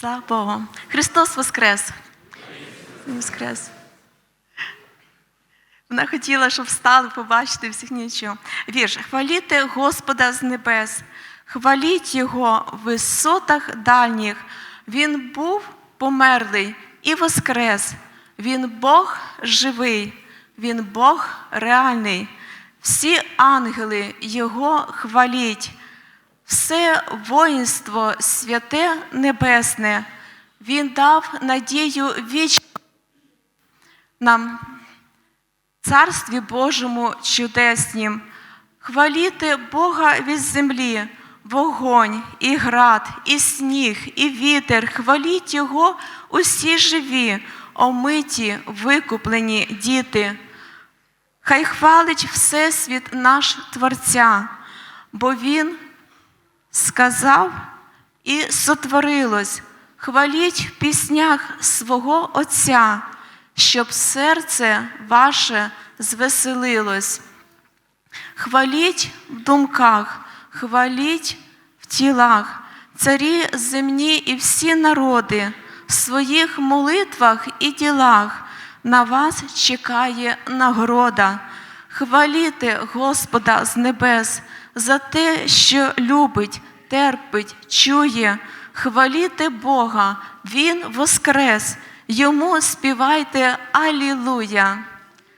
Слава Богу. Христос Воскрес. Воскрес. Вона хотіла, щоб встали, побачити всіх нічого. Вірш. Хваліте Господа з небес, хваліть Його в висотах дальніх. Він був померлий і воскрес. Він Бог живий, Він Бог реальний. Всі ангели Його хваліть, все воїнство святе небесне. Він дав надію вічну нам Царстві Божому чудеснім, хваліти Бога від землі, вогонь, і град, і сніг, і вітер, хваліть Його усі живі, омиті, викуплені діти. Хай хвалить Всесвіт наш Творця, бо Він сказав і сотворилось. Хваліть в піснях свого Отця, щоб серце ваше звеселилось. Хваліть в думках, хваліть в тілах, царі земні і всі народи, в своїх молитвах і ділах на вас чекає нагорода. Хваліте Господа з небес за те, що любить, терпить, чує. Хваліте Бога, Він воскрес, йому співайте Алілуя.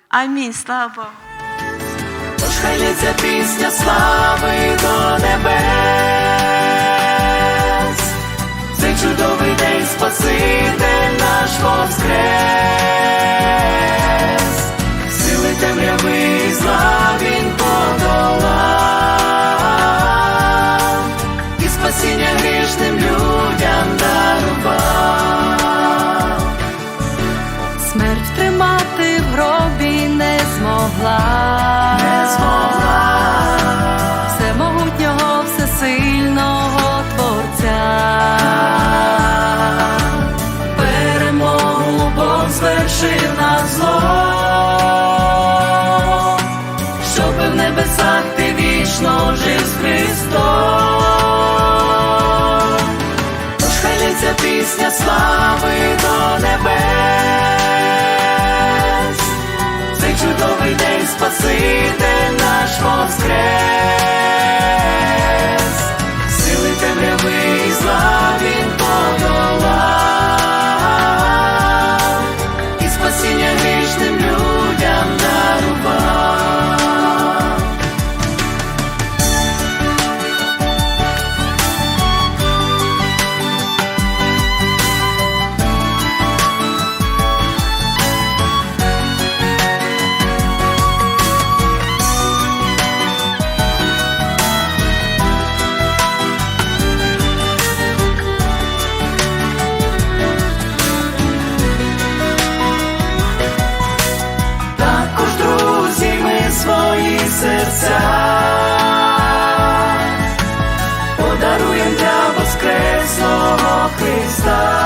Амінь. Слава Богу. Тож хай лється пісня слави до небес. Небесах ти вічно жив з Христом. Тож хай лється пісня слави до Воскреслого Христа.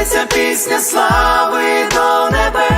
Лється пісня слави до небес.